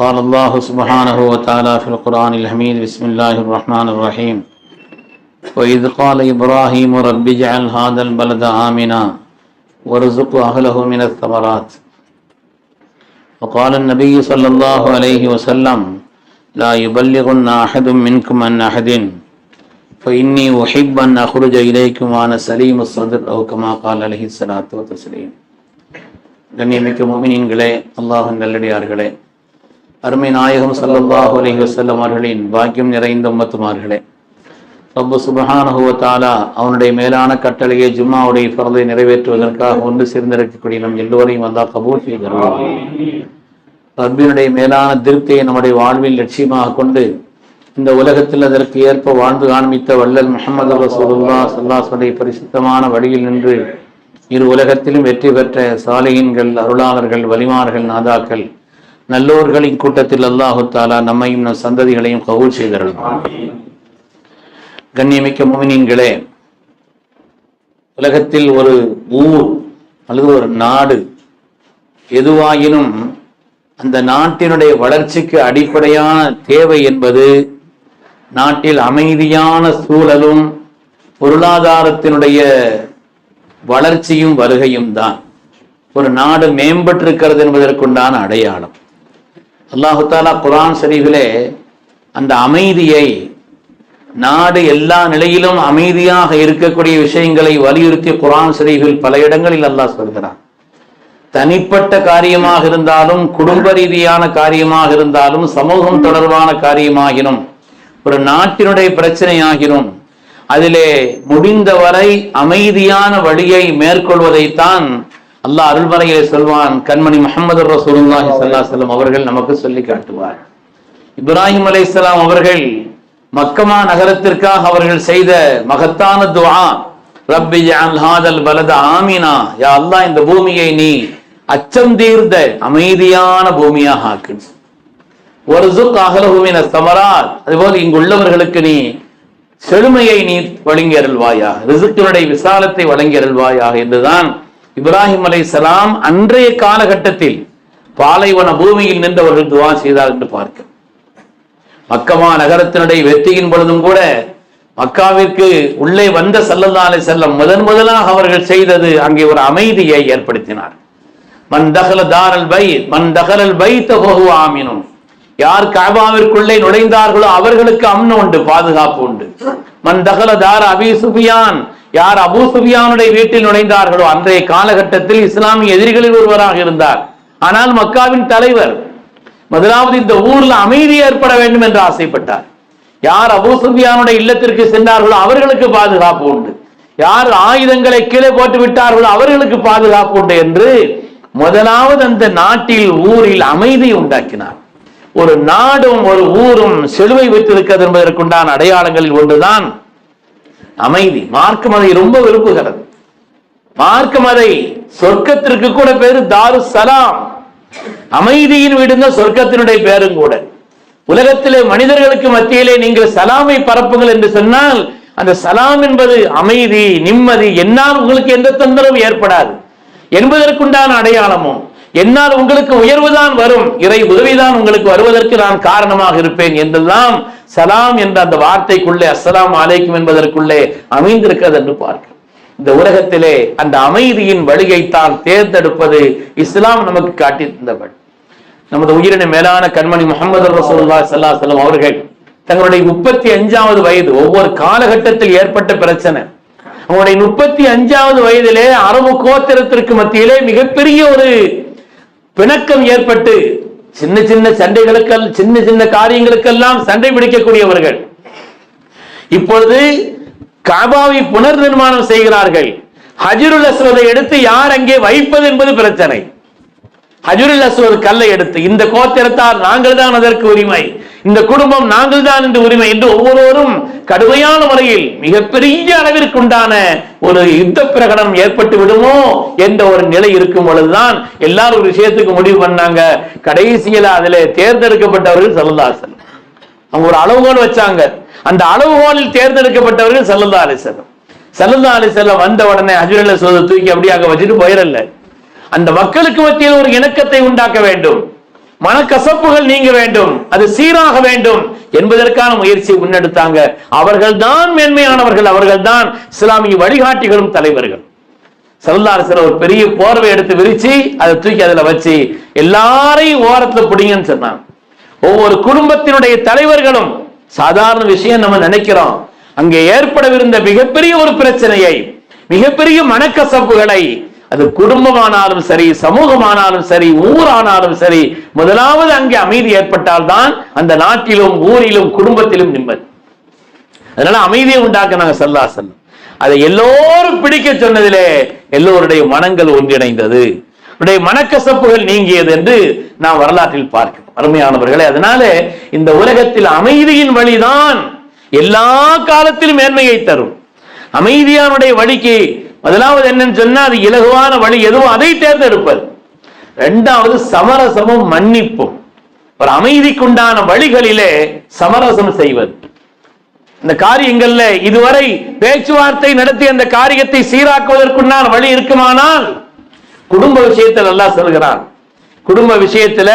قال الله سبحانه وتعالى في القرآن الحميد بسم الله الرحمن الرحيم وإذ قال إبراهيم رب اجعل هذا البلد آمنا وارزق أهله من الثمرات وقال النبي صلى الله عليه وسلم لا يبلغن أحد منكم عن أحد فإني أحب أن أخرج إليكم وأنا سليم الصدر أو كما قال عليه الصلاة والتسليم கண்ணியமிக்க முமினின்களே அல்லாஹ் நல்லடியார்களே அருமை நாயகம் ஸல்லல்லாஹு அலி வசல்லம் அவர்களின் பாக்கியம் நிறைந்த உம்மத்துமார்களே. ரப்பு சுபஹானஹு அவனுடைய மேலான கட்டளையை ஜும்மாவுடைய ஃபர்தை நிறைவேற்றுவதற்காக ஒன்று சேர்ந்திருக்கக்கூடிய நம் எல்லோரையும் வந்தால் கபூல் செய்தருவார் ரப்பினுடைய மேலான திருப்தியை நம்முடைய வாழ்வில் லட்சியமாக கொண்டு இந்த உலகத்தில் அதற்கு ஏற்ப வாழ்ந்து காண்பித்த வள்ளல் முகமது ரசூலுல்லா சல்லாசுடைய பரிசுத்தமான வழியில் நின்று இரு உலகத்திலும் வெற்றி பெற்ற சாலையின்கள் அருளாளர்கள் வலிமார்கள் நாதாக்கள் நல்லோர்களின் கூட்டத்தில் அல்லாஹு தாலா நம்மையும் நம் சந்ததிகளையும் கவுல் செய்தார்கள் கண்ணியமிக்க முமினீன்களே உலகத்தில் ஒரு ஊர் அல்லது ஒரு நாடு எதுவாயினும் அந்த நாட்டினுடைய வளர்ச்சிக்கு அடிப்படையான தேவை என்பது நாட்டில் அமைதியான சூழலும் பொருளாதாரத்தினுடைய வளர்ச்சியும் வருகையும் தான். ஒரு நாடு மேம்பட்டிருக்கிறது என்பதற்குண்டான அடையாளம். அல்லாஹுத்தாலா குரான் ஷரீஃபிலே அந்த அமைதியை நாடு எல்லா நிலையிலும் அமைதியாக இருக்கக்கூடிய விஷயங்களை வலியுறுத்தி குரான் ஷரீஃபில் பல இடங்களில் அல்லாஹ் சொல்கிறான். தனிப்பட்ட காரியமாக இருந்தாலும் குடும்ப ரீதியான காரியமாக இருந்தாலும் சமூகம் தொடர்பான காரியமாகினும் ஒரு நாட்டினுடைய பிரச்சனையாகினும் அதிலே முடிந்தவரை அமைதியான வழியை மேற்கொள்வதைத்தான் அல்லாஹ் அருள்மறையிலே சொல்வான் கண்மணி முகமது ரசூலுல்லாஹி ஸல்லல்லாஹு அலைஹி அவர்கள் நமக்கு சொல்லி காட்டுவார். இப்ராஹிம் அலைஹிஸ்ஸலாம் அவர்கள் மக்கமா நகரத்திற்காக அவர்கள் செய்த மகத்தான துஆ ரப்பி ஜஅல் ஹாதல் பலத ஆமினா. யா அல்லாஹ் இந்த பூமியை நீ அச்சம் தீர்ந்த அமைதியான பூமியாக ஆக்கு. ஒரு சுக் அகலகுமின சமரால் அதுபோல் இங்கு உள்ளவர்களுக்கு நீ செழுமையை நீ வழங்கி அருள்வாயாக ரிசுக்கினுடைய விசாலத்தை வழங்கி அருள்வாயாக என்றுதான் இப்ராஹிம் அலை சலாம் அன்றைய காலகட்டத்தில் பாலைவன பூமியில் நின்றவர்கள் துவா செய்தார் என்று பார்க்க மக்கமா நகரத்தினுடைய வெற்றியின் பொழுதும் கூட மக்காவிற்கு உள்ளே வந்த சல்லல்லா அலை செல்லம் முதன் முதலாக அவர்கள் செய்தது அங்கே ஒரு அமைதியை ஏற்படுத்தினார். மன் தகல தாரல் பை மன் தகலல் பை தகு ஆமினும் யார் காபாவிற்குள்ளே நுழைந்தார்களோ அவர்களுக்கு அம்னு உண்டு பாதுகாப்பு உண்டு. மன் தார் அபி சுபியான் யார் அபு சுபியானுடைய வீட்டில் நுழைந்தார்களோ அன்றைய காலகட்டத்தில் இஸ்லாமிய எதிரிகளில் ஒருவராக இருந்தார். ஆனால் மக்காவின் தலைவர் முதலாவது இந்த ஊர்ல அமைதி ஏற்பட வேண்டும் என்று ஆசைப்பட்டார். யார் அபு சுபியானுடைய இல்லத்திற்கு சென்றார்களோ அவர்களுக்கு பாதுகாப்பு உண்டு. யார் ஆயுதங்களை கீழே போட்டு விட்டார்களோ அவர்களுக்கு பாதுகாப்பு உண்டு என்று முதலாவது அந்த நாட்டில் ஊரில் அமைதி உண்டாக்கினார். ஒரு நாடும் ஒரு ஊரும் செழுவை வைத்திருக்கிறது என்பதற்குண்டான அடையாளங்களில் ஒன்றுதான் அமைதி. மார்க்கம் அதை ரொம்ப விரும்புகிறது. மார்க்கம் அதை சொர்க்கத்திற்கு கூட பேரு தாரு சலாம் அமைதியின் விடுந்த சொர்க்கத்தினுடைய பேரும் கூட. உலகத்திலே மனிதர்களுக்கு மத்தியிலே நீங்கள் சலாமை பரப்புங்கள் என்று சொன்னால் அந்த சலாம் என்பது அமைதி நிம்மதி என்னால் உங்களுக்கு எந்த தொந்தரவும் ஏற்படாது. என்பதற்குண்டான அடையாளமும் என்னால் உங்களுக்கு உயர்வுதான் வரும். இறை உதவிதான் உங்களுக்கு வருவதற்கு நான் காரணமாக இருப்பேன் என்றெல்லாம் சலாம் என்ற அந்த வார்த்தைக்குள்ளே அசலாம் அலைக்கும் என்பதற்குள்ளே அமைந்திருக்கிறது என்று பார்க்க இந்த உலகத்திலே அந்த அமைதியின் வழியைத்தான் தேர்ந்தெடுப்பது இஸ்லாம் நமக்கு காட்டியிருந்தவள் நமது உயிரின மேலான கண்மணி முகமது ரசூல்லா சல்லா செல்லம் அவர்கள் தங்களுடைய முப்பத்தி அஞ்சாவது வயது ஒவ்வொரு காலகட்டத்தில் ஏற்பட்ட பிரச்சனை. அவங்களுடைய முப்பத்தி அஞ்சாவது வயதிலே அரபு கோத்திரத்திற்கு மத்தியிலே மிகப்பெரிய ஒரு பிணக்கம் ஏற்பட்டு சின்ன சின்ன சண்டைகளுக்கு சின்ன சின்ன காரியங்களுக்கெல்லாம் சண்டை பிடிக்கக்கூடியவர்கள். இப்பொழுது காபாவை புனர் நிர்மாணம் செய்கிறார்கள். ஹஜருல் அஸ்வதை எடுத்து யார் அங்கே வைப்பது என்பது பிரச்சனை. ஹஜுரில் ஒரு கல்லை எடுத்து இந்த கோத்திரத்தார் நாங்கள் தான் அதற்கு உரிமை. இந்த குடும்பம் நாங்கள் தான் இந்த உரிமை என்று ஒவ்வொருவரும் கடுமையான முறையில் மிகப்பெரிய அளவிற்குண்டான ஒரு யுத்த பிரகடனம் ஏற்பட்டு விடுமோ என்ற ஒரு நிலை இருக்கும் பொழுதுதான் எல்லாரும் ஒரு விஷயத்துக்கு முடிவு பண்ணாங்க. கடைசியில அதுல தேர்ந்தெடுக்கப்பட்டவர்கள் சல்லல்லாசன் அவங்க ஒரு அளவுகோல் வச்சாங்க. அந்த அளவுகோலில் தேர்ந்தெடுக்கப்பட்டவர்கள் சல்லல்லா அலிசல்லம் சல்லல்லா வந்த உடனே ஹஜுரல்ல சோத தூக்கி அப்படியாக வச்சுட்டு போயிடல. அந்த மக்களுக்கு மத்தியில் ஒரு இணக்கத்தை உண்டாக்க வேண்டும். மனக்கசப்புகள் நீங்க வேண்டும். அது சீராக வேண்டும். என்பதற்கான முயற்சியை முன்னெடுத்தாங்க. அவர்கள் தான் மேன்மையானவர்கள் அவர்கள் தான் இஸ்லாமிய வழிகாட்டிகளும் தலைவர்கள். சல்லாரசர் ஒரு பெரிய போர்வை எடுத்து விரிச்சு அதை தூக்கி அதுல வச்சு எல்லாரையும் ஓரத்துல பிடிங்கன்னு சொன்னாங்க. ஒவ்வொரு குடும்பத்தினுடைய தலைவர்களும் சாதாரண விஷயம் நம்ம நினைக்கிறோம். அங்கே ஏற்படவிருந்த மிகப்பெரிய ஒரு பிரச்சனையை மிகப்பெரிய மனக்கசப்புகளை அது குடும்பமானாலும் சரி சமூகமானாலும் சரி ஊரானாலும் சரி முதலாவது அங்கே அமைதி ஏற்பட்டால் தான் அந்த நாட்டிலும் ஊரிலும் குடும்பத்திலும் நிம்மதி. அதனால அமைதியை உண்டாக்க நாங்க சல்லா செல்லும். அதை எல்லோரும் பிடிக்க சொன்னதிலே எல்லோருடைய மனங்கள் ஒன்றிணைந்தது. மனக்கசப்புகள் நீங்கியது என்று நாம் வரலாற்றில் பார்க்கிறோம். அருமையானவர்களே அதனால இந்த உலகத்தில் அமைதியின் வழிதான் எல்லா காலத்திலும் மேன்மையை தரும். அமைதியானுடைய வழிக்கு முதலாவது என்னன்னு சொன்னா அது இலகுவான வழி எதுவும் அதை தேர்ந்தெடுப்பது. இரண்டாவது சமரசமும் மன்னிப்பும். ஒரு அமைதிக்குண்டான வழிகளிலே சமரசம் செய்வது. இந்த காரியங்கள்ல இதுவரை பேச்சுவார்த்தை நடத்தி அந்த காரியத்தை சீராக்குவதற்குண்டான வழி இருக்குமானால் குடும்ப விஷயத்தில் நல்லா சொல்கிறான். குடும்ப விஷயத்துல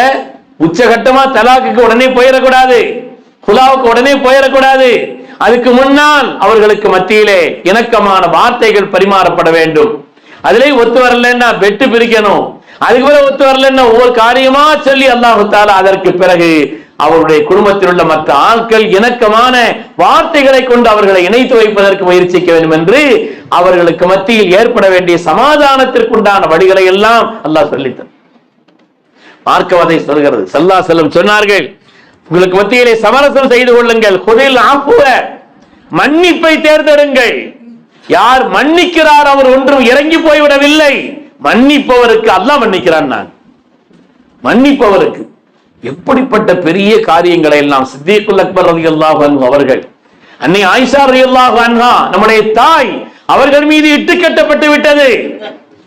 உச்சகட்டமா தலாக்குக்கு உடனே போயிடக்கூடாது. குலாவுக்கு உடனே போயிடக்கூடாது. அதுக்கு முன்னால் அவர்களுக்கு மத்தியிலே இணக்கமான வார்த்தைகள் பரிமாறப்பட வேண்டும். அதிலே ஒத்து வரலன்னா வெட்டு பிரிக்கணும். அதுக்கு பிறகு ஒத்து வரலன்னா ஒவ்வொரு காரியமா சொல்லி அல்லாஹு அதற்கு பிறகு அவருடைய குடும்பத்தில் உள்ள மற்ற ஆட்கள் இணக்கமான வார்த்தைகளை கொண்டு அவர்களை இணைத்து வைப்பதற்கு முயற்சிக்க வேண்டும் என்று அவர்களுக்கு மத்தியில் ஏற்பட வேண்டிய சமாதானத்திற்குண்டான வழிகளை எல்லாம் அல்லாஹ் சொல்லித்தன் மார்க்கவதை சொல்கிறது. சல்லா செல்லம் சொன்னார்கள் உங்களுக்கு மத்தியிலே சமரசம் செய்து கொள்ளுங்கள். குதையில் ஆப்புவ மன்னிப்பை தேர்ந்தெடுங்கள். யார் மன்னிக்கிறார் அவர் ஒன்றும் இறங்கி போய்விடவில்லை. மன்னிப்பவருக்கு அல்ல மன்னிக்கிறான் நான். மன்னிப்பவருக்கு. எப்படிப்பட்ட பெரிய காரியங்களை எல்லாம் சித்திகுல் அக்பர் ரவி அல்லாஹ் அவர்கள் அன்னை ஆயிஷா ரவி அல்லாஹ் நம்முடைய தாய் அவர்கள் மீது இட்டு கட்டப்பட்டு விட்டது.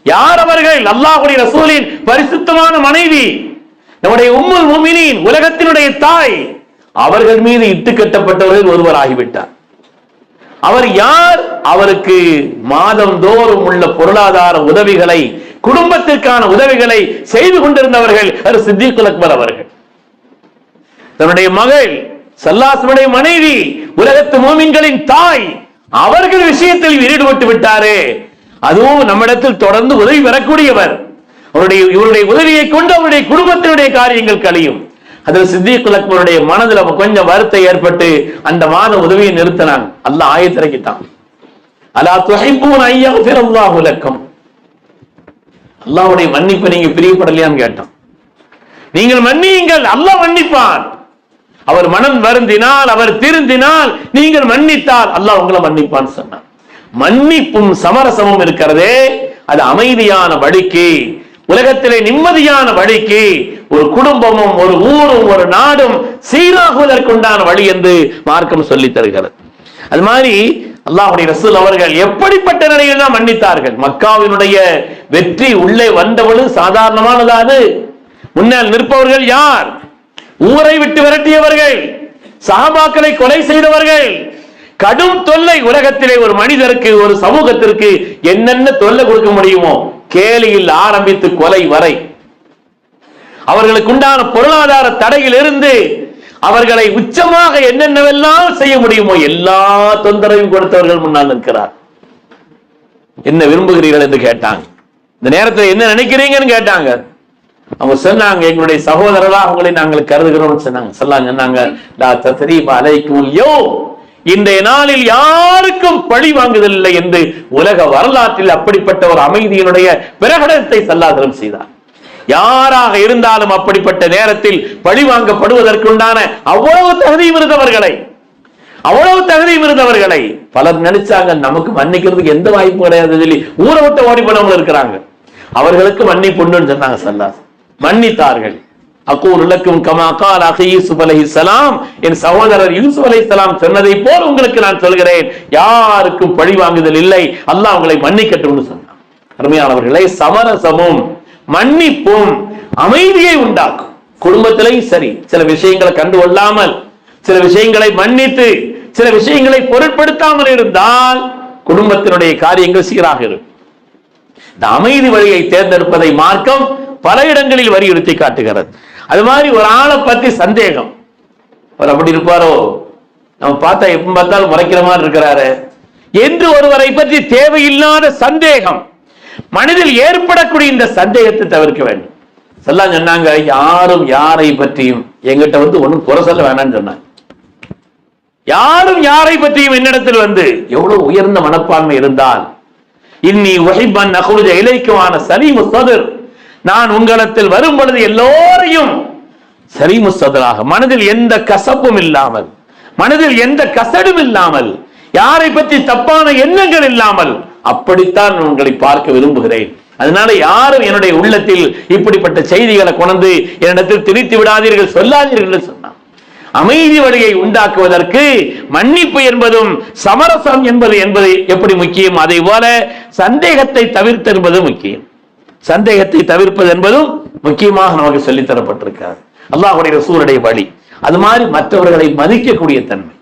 யார் அவர்கள்? அல்லாஹுடைய ரசூலின் பரிசுத்தமான மனைவி. நம்முடைய உம்முல் முமினின் உலகத்தினுடைய தாய். அவர்கள் மீது இட்டு கட்டப்பட்டவர்கள் ஒருவர் ஆகிவிட்டார் அவர் யார்? அவருக்கு மாதம் தோறும் உள்ள பொருளாதார உதவிகளை குடும்பத்திற்கான உதவிகளை செய்து கொண்டிருந்தவர்கள் அது சித்திகுல் அக்பர் அவர்கள். தன்னுடைய மகள் சல்லாசனுடைய மனைவி உலகத்து மோமின்களின் தாய் அவர்கள் விஷயத்தில் ஈடுபட்டு விட்டாரே. அதுவும் நம்மிடத்தில் தொடர்ந்து உதவி பெறக்கூடியவர் அவருடைய இவருடைய உதவியை கொண்டு அவருடைய குடும்பத்தினுடைய காரியங்கள் கழியும். அதில் சித்திகுல் அக்பருடைய மனதில் கொஞ்சம் வருத்தம் ஏற்பட்டு அந்த மாத உதவியை நிறுத்தினாங்க அல்லாஹ் ஆயத்திறக்கிட்டான் அலா துஹிப்பூன் ஐயா ஃபிரல்லாஹு உலக்கம் அல்லாவுடைய மன்னிப்பு நீங்க பிரியப்படலையான்னு கேட்டான். நீங்கள் மன்னியுங்கள் அல்லாஹ் மன்னிப்பான். அவர் மனம் வருந்தினால் அவர் திருந்தினால் நீங்கள் மன்னித்தால் அல்லாஹ் உங்களை மன்னிப்பான்னு சொன்னான். மன்னிப்பும் சமரசமும் இருக்கிறதே அது அமைதியான வழிக்கு உலகத்திலே நிம்மதியான வழிக்கு ஒரு குடும்பமும் ஒரு ஊரும் ஒரு நாடும் சீராகுவதற்குண்டான வழி என்று மார்க்கம் சொல்லி தருகிறது. அது மாதிரி அல்லாஹுடைய ரசூல் அவர்கள் எப்படிப்பட்ட நிலையில் தான் மன்னித்தார்கள்? மக்காவினுடைய வெற்றி உள்ளே வந்தவளு சாதாரணமானதா அது முன்னால் நிற்பவர்கள் யார்? ஊரை விட்டு விரட்டியவர்கள் சஹாபாக்களை கொலை செய்தவர்கள். கடும் தொல்லை உலகத்திலே ஒரு மனிதருக்கு ஒரு சமூகத்திற்கு என்னென்ன தொல்லை கொடுக்க முடியுமோ கேலியில் ஆரம்பித்து கொலை வரை. அவர்களுக்கு உண்டான பொருளாதார தடையில் இருந்து அவர்களை உச்சமாக என்னென்னவெல்லாம் செய்ய முடியுமோ எல்லா தொந்தரவையும் கொடுத்தவர்கள் முன்னால் நிற்கிறார். என்ன விரும்புகிறீர்கள் என்று கேட்டாங்க. இந்த நேரத்தில் என்ன நினைக்கிறீங்கன்னு கேட்டாங்க. அவங்க சொன்னாங்க எங்களுடைய சகோதரராக அவங்களை நாங்கள் கருதுகிறோம்னு சொன்னாங்க. சொல்லாங்க சொன்னாங்க இன்றைய நாளில் யாருக்கும் பழி வாங்குதலில்லை என்று உலக வரலாற்றில் அப்படிப்பட்ட ஒரு அமைதியினுடைய பிரகடனத்தை சல்லாதனம் செய்தார். யாராக இருந்தாலும் அப்படிப்பட்ட நேரத்தில் பழி வாங்கப்படுவதற்குண்டான அவ்வளவு தகுதியும் இருந்தவர்களை அவ்வளவு தகுதியும் இருந்தவர்களை பலர் நினைச்சாங்க நமக்கு மன்னிக்கிறதுக்கு எந்த வாய்ப்பும் கிடையாது சொல்லி ஊரை விட்டு ஓடி போனவங்க இருக்கிறாங்க. அவர்களுக்கு மன்னிப்புண்டு சொன்னாங்க சல்லாஸ் மன்னித்தார்கள். அக்கூர் இலக்கும் கமாக்கால் அகி யூசுப் அலைஹிஸ்ஸலாம் என் சகோதரர் யூசுப் அலைஹிஸ்ஸலாம் சொன்னதை போல் உங்களுக்கு நான் சொல்கிறேன். யாருக்கும் பழி வாங்குதல் இல்லை. அல்லாஹ் உங்களை மன்னிக்கட்டும்னு சொன்னான். அருமையானவர்களே சமரசமும் மன்னிப்பும் அமைதியை உண்டாக்கும். குடும்பத்திலையும் சரி சில விஷயங்களை கண்டு கொள்ளாமல் சில விஷயங்களை மன்னித்து சில விஷயங்களை பொருட்படுத்தாமல் இருந்தால் குடும்பத்தினுடைய காரியங்கள் சீராக இருக்கும். இந்த அமைதி வழியை தேர்ந்தெடுப்பதை மார்க்கம் பல இடங்களில் வலியுறுத்தி காட்டுகிறது. அது மாதிரி ஒரு ஆளை பத்தி சந்தேகம். அவர் அப்படி இருப்பாரோ? நம்ம பார்த்தா எப்ப பார்த்தாலும் முறைக்கிற மாதிரி இருக்கிறாரு. என்று ஒருவரை பற்றி தேவையில்லாத சந்தேகம். மனதில் ஏற்படக்கூடிய இந்த சந்தேகத்தை தவிர்க்க வேண்டும். செல்லாம் சொன்னாங்க யாரும் யாரை பற்றியும் எங்கிட்ட வந்து ஒண்ணும் குறை சொல்ல வேணாம்னு சொன்னாங்க. யாரும் யாரை பற்றியும் என்னிடத்தில் வந்து எவ்வளவு உயர்ந்த மனப்பான்மை இருந்தால் இன்னி வஹிபன் நகுருஜ இலைக்குமான சலீம் சதுர். நான் உங்களிடத்தில் வரும் பொழுது எல்லோரையும் சலீமு மனதில் எந்த கசப்பும் இல்லாமல் மனதில் எந்த கசடும் இல்லாமல் யாரை பற்றி தப்பான எண்ணங்கள் இல்லாமல் அப்படித்தான் நான் உங்களை பார்க்க விரும்புகிறேன். அதனால யாரும் என்னுடைய உள்ளத்தில் இப்படிப்பட்ட செய்திகளை கொண்டு என்னிடத்தில் திணித்து விடாதீர்கள் சொல்லாதீர்கள் என்று சொன்னான். அமைதி வழியை உண்டாக்குவதற்கு மன்னிப்பு என்பதும் சமரசம் என்பது என்பது எப்படி முக்கியம்? அதே போல சந்தேகத்தை தவிர்த்து என்பது முக்கியம். சந்தேகத்தை தவிர்ப்பது என்பதும் முக்கியமாக நமக்கு சொல்லித்தரப்பட்டிருக்கார் அல்லாஹுடைய ரசூலுடைய வழி. அது மாதிரி மற்றவர்களை மதிக்கக்கூடிய தன்மை.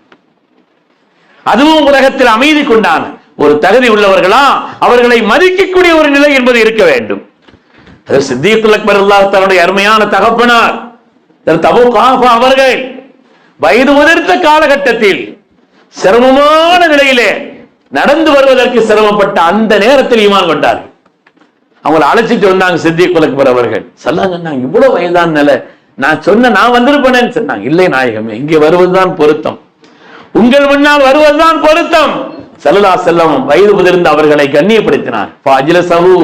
அதுவும் உலகத்தில் அமைதி கொண்டான ஒரு தகுதி உள்ளவர்களா அவர்களை மதிக்கக்கூடிய ஒரு நிலை என்பது இருக்க வேண்டும். அது சித்திகுல் அக்பர் அல்லாஹ் தன்னுடைய அருமையான தகப்பனார் தபு காஃபா அவர்கள் வயது உதிர்த்த காலகட்டத்தில் சிரமமான நிலையிலே நடந்து வருவதற்கு சிரமப்பட்ட அந்த நேரத்தில் ஈமான் கொண்டார்கள். அவங்களை அழைச்சிட்டு வந்தாங்க சித்திகுல் அக்பர் அவர்கள். சொல்லாங்க சொன்னாங்க இவ்வளவு வயதான நிலை. நான் சொன்ன நான் வந்திருப்பேனேன்னு சொன்னாங்க. இல்லை நாயகமே இங்கே வருவதுதான் பொருத்தம். உங்கள் முன்னால் வருவதுதான் பொருத்தம். சல்லா செல்லம் வயது முதிர்ந்த அவர்களை கண்ணியப்படுத்தினார். அஜில சவு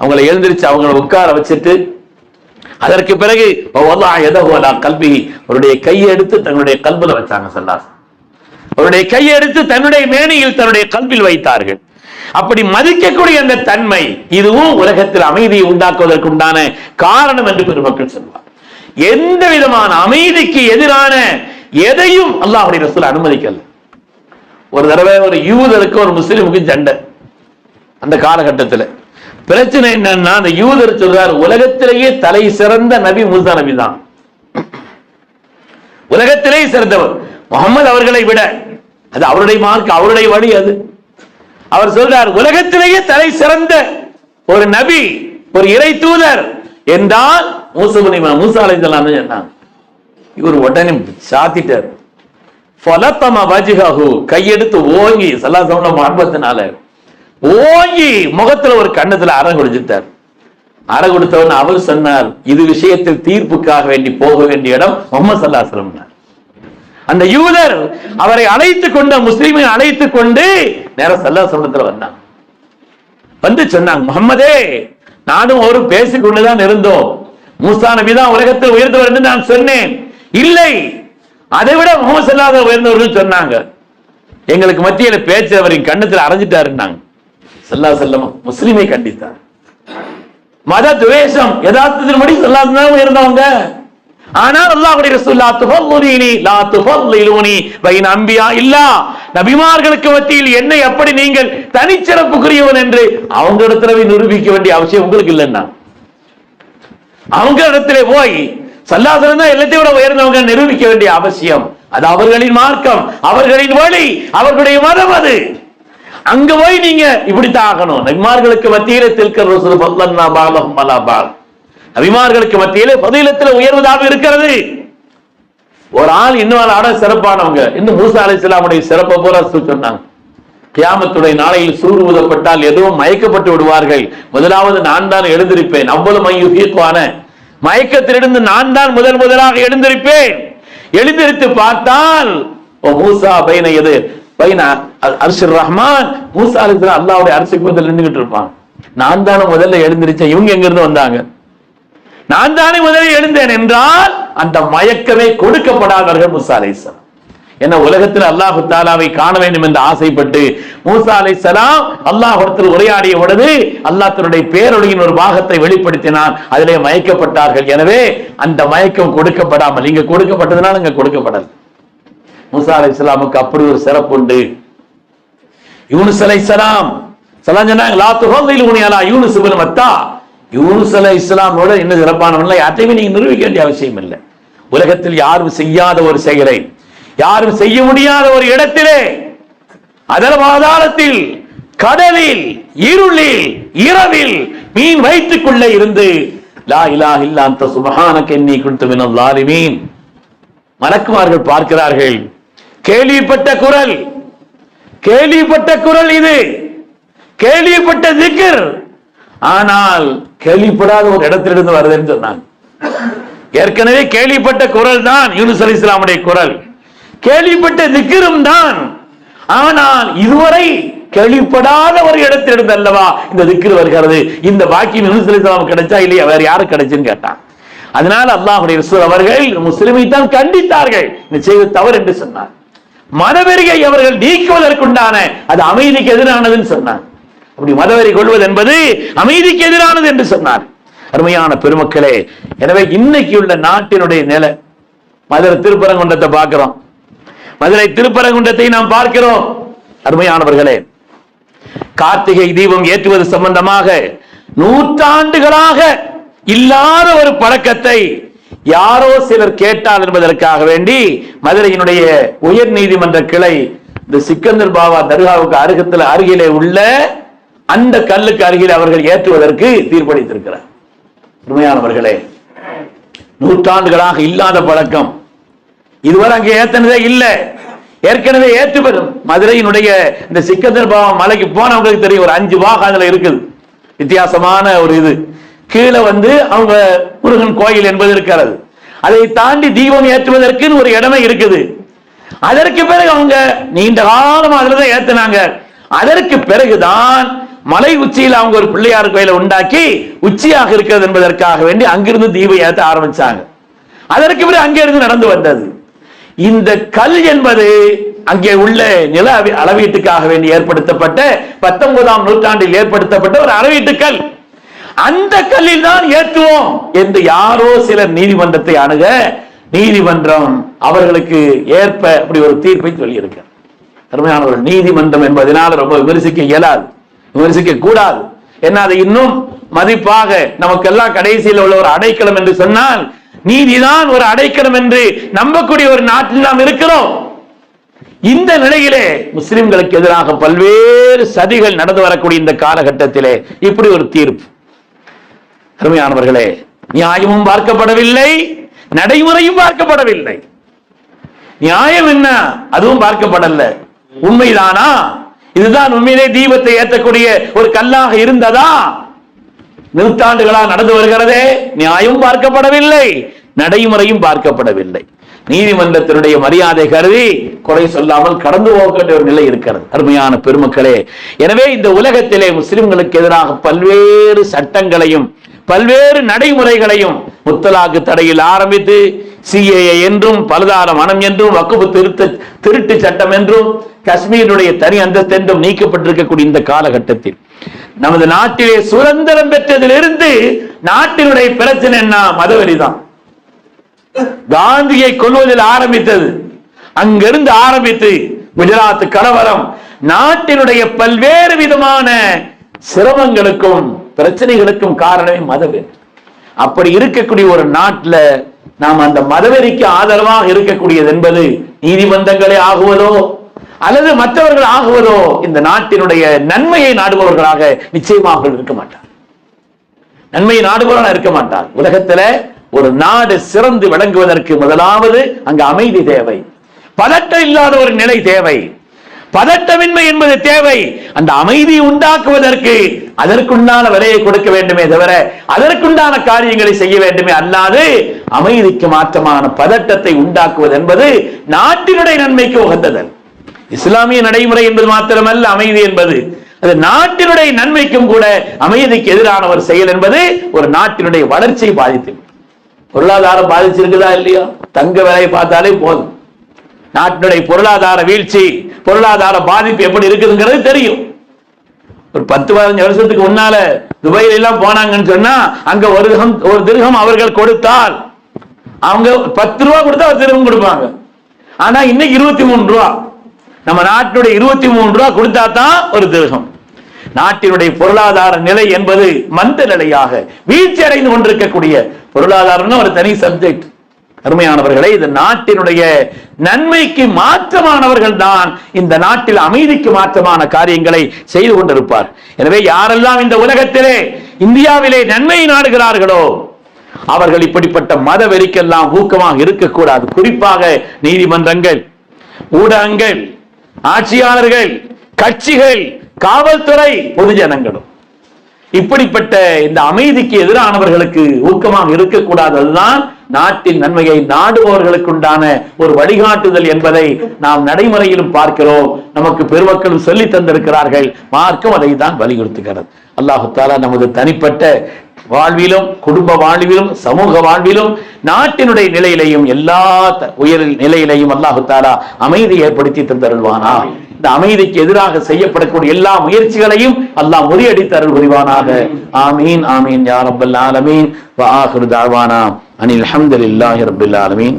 அவங்களை எழுந்திருச்சு அவங்களை உட்கார வச்சுட்டு அதற்கு பிறகு எதோலா கல்வி அவருடைய கையை எடுத்து தன்னுடைய கல்புல வச்சாங்க சல்லாஸ் அவருடைய கையை எடுத்து தன்னுடைய மேனியில் தன்னுடைய கல்வில் வைத்தார்கள். அப்படி மதிக்கக்கூடிய அந்த தன்மை இதுவும் உலகத்தில் அமைதியை உண்டாக்குவதற்கு உண்டான காரணம் என்று பெருமக்கள் சொல்வார். எந்த விதமான அமைதிக்கு எதிரான எதையும் அல்லாஹுடைய ரசூல் அனுமதிக்கல. ஒரு தடவை ஒரு யூதருக்கு ஒரு முஸ்லீமுக்கு சண்டை அந்த காலகட்டத்தில். பிரச்சனை என்னன்னா அந்த யூதர் சொல்றார் உலகத்திலேயே தலை சிறந்த நபி மூசா நபி தான். உலகத்திலேயே சிறந்தவர். முகமது அவர்களை விட அது அவருடைய மார்க் அவருடைய வழி அது. அவர் சொல்றார் உலகத்திலேயே தலை சிறந்த ஒரு நபி ஒரு இறை தூதர் என்றால் மூசபுனி மூசா அலைந்தலாம் சொன்னாங்க. இவர் உடனே சாத்திட்டார். பலத்தம வஜிஹு கையெடுத்து ஓங்கி சல்லாசோட மாண்பத்தினால ஓங்கி முகத்துல ஒரு கண்ணத்துல அறம் குடிச்சுட்டார். அற கொடுத்தவன் அவர் சொன்னார் இது விஷயத்தில் தீர்ப்புக்காக வேண்டி போக வேண்டிய இடம் முகமது சல்லாஸ்லம் அந்த யூதர் அவரை அழைத்து கொண்டு முஸ்லீமை அழைத்து கொண்டு நேர சல்லா சொல்லத்துல வந்தான். வந்து சொன்னாங்க முகம்மதே நானும் ஒரு பேசிக்கொண்டுதான் இருந்தோம். மூசா நபி தான் உலகத்தில் உயர்ந்தவர் என்று நான் சொன்னேன். இல்லை அதை விட முகமது சல்லாத உயர்ந்தவர்கள் சொன்னாங்க. எங்களுக்கு மத்தியில் பேச்சு அவரின் கண்ணத்தில் அரைஞ்சிட்டாருன்னாங்க. சல்லா செல்லம் முஸ்லீமை கண்டித்தார். மத துவேஷம் யதார்த்தத்தின்படி சொல்லாதான் உயர்ந்தவங்க. ஆனால் அல்லாஹ்வுடைய ரசூல் லா துஃபல்லினி லா துஃபல்லிலூனி பைன அன்பியா இல்லா நபிமார்களுக்கு மத்தியில் என்னை எப்படி நீங்கள் தனிச்சிறப்புக்குரியவன் என்று அவங்க இடத்துல நிரூபிக்க வேண்டிய அவசியம் உங்களுக்கு இல்லைன்னா அவங்க இடத்திலே போய் சல்லாசனம் தான் எல்லாத்தையும் விட உயர்ந்தவங்க நிரூபிக்க வேண்டிய அவசியம் அது அவர்களின் மார்க்கம் அவர்களின் வழி அவர்களுடைய மதம் அது அங்க போய் நீங்க இப்படித்தான் ஆகணும் நபிமார்களுக்கு மத்தியில தில்கர் ரசூல் பல்லன்னா பாலம் நபிமார்களுக்கு மத்தியிலே பதிலத்தில் உயர்வதாக இருக்கிறது. ஒரு ஆள் இன்னொரு ஆட சிறப்பானவங்க. இன்னும் மூசா அலி இஸ்லாமுடைய சிறப்பை பூரா சொன்னாங்க. கியாமத்துடைய நாளையில் சூறு ஊதப்பட்டால் எதுவும் மயக்கப்பட்டு விடுவார்கள். முதலாவது நான் தான் எழுந்திருப்பேன். அவ்வளவு மையுகியத்துவான மயக்கத்திலிருந்து நான் தான் முதல் முதலாக எழுந்திருப்பேன். எழுந்திருத்து பார்த்தால் ஓ மூசா பைன எது? பைன அர்ஷர் ரஹ்மான். மூசா அலிஸ்லாம் அல்லாவுடைய அரசுக்கு முதல் நின்றுகிட்டு இருப்பான். நான் தானே முதல்ல எழுந்திருச்சேன். இவங்க எங்க இருந்து வந்தாங்க? நான் தானே முதலில் எழுந்தேன் என்றால் அந்த மயக்கமே கொடுக்கப்படாதவர்கள் முசா அலை என்ன உலகத்தில் அல்லாஹு தாலாவை காண வேண்டும் என்று ஆசைப்பட்டு மூசா அலை சலாம் அல்லாஹிடத்தில் உரையாடிய பொழுது அல்லாஹ் தன்னுடைய பேரொழியின் ஒரு பாகத்தை வெளிப்படுத்தினான். அதிலே மயக்கப்பட்டார்கள். எனவே அந்த மயக்கம் கொடுக்கப்படாமல் இங்க கொடுக்கப்பட்டதுனால இங்க கொடுக்கப்படல. மூசா அலை சலாமுக்கு அப்படி ஒரு சிறப்பு உண்டு. யூனுஸ் அலை சலாம் சலாம் சொன்னாங்க லா துகதில் உனியாலா யூனுஸ் மத்தா. யூனுஸ் அலை இஸ்லாமோட என்ன சிறப்பானவன்ல யார்ட்டையுமே நீங்க நிரூபிக்க வேண்டிய அவசியம் இல்லை. உலகத்தில் யாரும் செய்யாத ஒரு செயலை யாரும் செய்ய முடியாத ஒரு இடத்திலே அதல பாதாளத்தில் கடலில் இருளில் இரவில் மீன் வயிற்றுக்குள்ளே இருந்து லா இலாஹ இல்லா அந்த சுபஹானக இன்னி குன்து மலக்குமார்கள் பார்க்கிறார்கள் கேள்விப்பட்ட குரல் கேள்விப்பட்ட குரல் இது கேள்விப்பட்ட திக்கர் ஆனால் கேள்விப்படாத ஒரு இடத்திலிருந்து வருதுன்னு சொன்னாங்க ஏற்கனவே கேள்விப்பட்ட குரல் தான் யூனுஸ் அலி இஸ்லாமுடைய குரல். கேள்விப்பட்ட திக்கிரும் தான். ஆனால் இதுவரை கேள்விப்படாத ஒரு இடத்திலிருந்து அல்லவா இந்த திக்கிரு வருகிறது? இந்த வாக்கியம் யூனுஸ் அலி இஸ்லாம் கிடைச்சா இல்லையா? வேற யாரு கிடைச்சுன்னு கேட்டான். அதனால அல்லாஹுடைய ரசூல் அவர்கள் முஸ்லிமை தான் கண்டித்தார்கள். இந்த தவறு என்று சொன்னார். மனவெறியை அவர்கள் நீக்குவதற்குண்டான அது அமைதிக்கு எதிரானதுன்னு சொன்னார். அப்படி மதவெறி கொள்வது என்பது அமைதிக்கு எதிரானது என்று சொன்னார். அருமையான பெருமக்களே எனவே இன்னைக்கு உள்ள நாட்டினுடைய நிலை மதுரை திருப்பரங்குன்றத்தை பார்க்கிறோம். மதுரை திருப்பரங்குன்றத்தை நாம் பார்க்கிறோம். அருமையானவர்களே கார்த்திகை தீபம் ஏற்றுவது சம்பந்தமாக நூற்றாண்டுகளாக இல்லாத ஒரு பழக்கத்தை யாரோ சிலர் கேட்டால் என்பதற்காக வேண்டி மதுரையினுடைய உயர் நீதிமன்ற கிளை இந்த சிக்கந்தர் பாபா தர்காவுக்கு அருகத்தில் அருகிலே உள்ள அந்த கல்லுக்கு அருகில் அவர்கள் ஏற்றுவதற்கு தீர்ப்பளித்திருக்கிறார். உண்மையானவர்களே நூற்றாண்டுகளாக இல்லாத பழக்கம். இதுவரை அங்கே ஏத்தனதே இல்லை. ஏற்கனவே ஏற்றுவதும் மதுரையினுடைய இந்த சிக்கந்தர் பாவம் மலைக்கு போனவங்களுக்கு தெரியும் ஒரு அஞ்சு பாகம் அதுல இருக்குது. வித்தியாசமான ஒரு இது. கீழே வந்து அவங்க முருகன் கோயில் என்பது இருக்கிறது. அதை தாண்டி தீபம் ஏற்றுவதற்கு ஒரு இடமே இருக்குது. அதற்கு பிறகு அவங்க நீண்ட காலம் அதுலதான் ஏத்துனாங்க. அதற்கு பிறகுதான் மலை உச்சியில் அவங்க ஒரு பிள்ளையார் கோயிலை உண்டாக்கி உச்சியாக இருக்கிறது என்பதற்காக வேண்டி அங்கிருந்து தீபம் ஏற்ற ஆரம்பிச்சாங்க. அதற்கு பிறகு அங்கிருந்து நடந்து வந்தது. இந்த கல் என்பது அங்கே உள்ள நில அளவீட்டுக்காக வேண்டி ஏற்படுத்தப்பட்ட பத்தொன்பதாம் நூற்றாண்டில் ஏற்படுத்தப்பட்ட ஒரு அளவீட்டு கல். அந்த கல்லில் தான் ஏற்றுவோம் என்று யாரோ சிலர் நீதிமன்றத்தை அணுக நீதிமன்றம் அவர்களுக்கு ஏற்ப அப்படி ஒரு தீர்ப்பை சொல்லியிருக்கிறார். அருமையானவர்கள் நீதிமன்றம் என்பதனால் ரொம்ப விமர்சிக்க இயலாது. விமர்சிக்க கூடாது. என்ன அதை இன்னும் மதிப்பாக நமக்கெல்லாம் கடைசியில் உள்ள ஒரு அடைக்கலம் என்று சொன்னால் நீதிதான் ஒரு அடைக்கலம் என்று நம்பக்கூடிய ஒரு நாட்டில் நாம் இருக்கிறோம். இந்த நிலையிலே முஸ்லிம்களுக்கு எதிராக பல்வேறு சதிகள் நடந்து வரக்கூடிய இந்த காலகட்டத்திலே இப்படி ஒரு தீர்ப்பு. அருமையானவர்களே நியாயமும் பார்க்கப்படவில்லை நடைமுறையும் பார்க்கப்படவில்லை. நியாயம் என்ன? அதுவும் பார்க்கப்படல. உண்மைதானா? இதுதான் உண்மையிலே தீபத்தை ஏற்றக்கூடிய ஒரு கல்லாக இருந்ததா? நூற்றாண்டுகளா நடந்து வருகிறதே நியாயம் பார்க்கப்படவில்லை நடைமுறையும் பார்க்கப்படவில்லை. நீதிமன்றத்தினுடைய மரியாதை கருதி குறை சொல்லாமல் கடந்து போகின்ற ஒரு நிலை இருக்கிறது. அருமையான பெருமக்களே எனவே இந்த உலகத்திலே முஸ்லிம்களுக்கு எதிராக பல்வேறு சட்டங்களையும் பல்வேறு நடைமுறைகளையும் முத்தலாக்கு தடையில் ஆரம்பித்து சிஏஏ என்றும் பலதார மனம் என்றும் வக்குப்பு திருத்த திருட்டு சட்டம் என்றும் காஷ்மீருடைய தனி அந்தஸ்தென்றும் நீக்கப்பட்டிருக்கக்கூடிய இந்த காலகட்டத்தில். நமது நாட்டிலே சுதந்திரம் பெற்றதிலிருந்து நாட்டினுடைய பிரச்சனை என்ன? மதவெறிதான். காந்தியை கொள்வதில் ஆரம்பித்தது. அங்கிருந்து ஆரம்பித்து குஜராத் கலவரம். நாட்டினுடைய பல்வேறு விதமான சிரமங்களுக்கும் பிரச்சனைகளுக்கும் காரணமே மதவெறி. அப்படி இருக்கக்கூடிய ஒரு நாட்டுல நாம் அந்த மதவெறிக்கு ஆதரவாக இருக்கக்கூடியது என்பது நீதிமன்றங்களே ஆகுவதோ அல்லது மற்றவர்கள் ஆகுவதோ இந்த நாட்டினுடைய நன்மையை நாடுபவர்களாக நிச்சயமாக இருக்க மாட்டார். நன்மையை நாடுபவர்களாக இருக்க மாட்டார். உலகத்துல ஒரு நாடு சிறந்து விளங்குவதற்கு முதலாவது அங்கு அமைதி தேவை. பதட்டம் இல்லாத ஒரு நிலை தேவை. பதட்டமின்மை என்பது தேவை. அந்த அமைதியை உண்டாக்குவதற்கு அதற்குண்டான விலையை கொடுக்க வேண்டுமே தவிர அதற்குண்டான காரியங்களை செய்ய வேண்டுமே அல்லாது அமைதிக்கு மாற்றமான பதட்டத்தை உண்டாக்குவது என்பது நாட்டினுடைய நன்மைக்கு உகந்ததல். இஸ்லாமிய நடைமுறை என்பது மாத்திரமல்ல அமைதி என்பது. அது நாட்டினுடைய நன்மைக்கும் கூட அமைதிக்கு எதிரான ஒரு செயல் என்பது ஒரு நாட்டினுடைய வளர்ச்சியை பாதித்து பொருளாதாரம் பாதிச்சிருக்குதா இல்லையா? தங்க விலையை பார்த்தாலே போதும். நாட்டினுடைய பொருளாதார வீழ்ச்சி பொருளாதார பாதிப்பு எப்படி இருக்குதுங்கிறது தெரியும். ஒரு பத்து பதினஞ்சு வருஷத்துக்கு முன்னால துபாயில எல்லாம் போனாங்கன்னு சொன்னா அங்க ஒரு திரகம் ஒரு திருகம் அவர்கள் கொடுத்தால் அவங்க பத்து ரூபா கொடுத்தா ஒரு திருகம் கொடுப்பாங்க. ஆனா இன்னைக்கு இருபத்தி மூணு ரூபா. நம்ம நாட்டினுடைய இருபத்தி மூணு ரூபா கொடுத்தா தான் ஒரு தேசம். நாட்டினுடைய பொருளாதார நிலை என்பது மந்த நிலையாக வீழ்ச்சி அடைந்து கொண்டிருக்கக்கூடிய பொருளாதாரம்னு ஒரு தனி சப்ஜெக்ட் அருமையானவர்களே இது நாட்டினுடைய நன்மைக்கு மாற்றமானவர்கள் தான் இந்த நாட்டில் அமைதிக்கு மாற்றமான காரியங்களை செய்து கொண்டிருப்பார். எனவே யாரெல்லாம் இந்த உலகத்திலே இந்தியாவிலே நன்மை நாடுகிறார்களோ அவர்கள் இப்படிப்பட்ட மத வெறிக்கெல்லாம் ஊக்கமாக இருக்கக்கூடாது. குறிப்பாக நீதிமன்றங்கள் ஊடகங்கள் ஆட்சியாளர்கள் கட்சிகள் காவல்துறை பொதுஜனங்களும். இப்படிப்பட்ட இந்த அமைதிக்கு எதிரானவர்களுக்கு ஊக்கமாக இருக்கக்கூடாது. அதுதான் நாட்டின் நன்மையை நாடுபவர்களுக்கு உண்டான ஒரு வழிகாட்டுதல் என்பதை நாம் நடைமுறையிலும் பார்க்கிறோம். நமக்கு பெருமக்களும் சொல்லி தந்திருக்கிறார்கள். மார்க்கம் அதை தான் வலியுறுத்துகிறது. அல்லாஹு தாலா நமது தனிப்பட்ட வாழ்விலும் குடும்ப வாழ்விலும் சமூக வாழ்விலும் நாட்டினுடைய நிலையிலையும் எல்லா உயர் நிலையிலையும் அல்லாஹு தாலா அமைதி ஏற்படுத்தி தந்தருள்வானா. இந்த அமைதிக்கு எதிராக செய்யப்படக்கூடிய எல்லா முயற்சிகளையும் அல்லாஹ் முறியடித்து அருள் புரிவானாக ஆமீன் ஆமீன் யா ரப்பல் ஆலமீன். வ தாவானா. அனில் அல்ஹம்துலில்லாஹி ரப்பில் ஆலமீன்.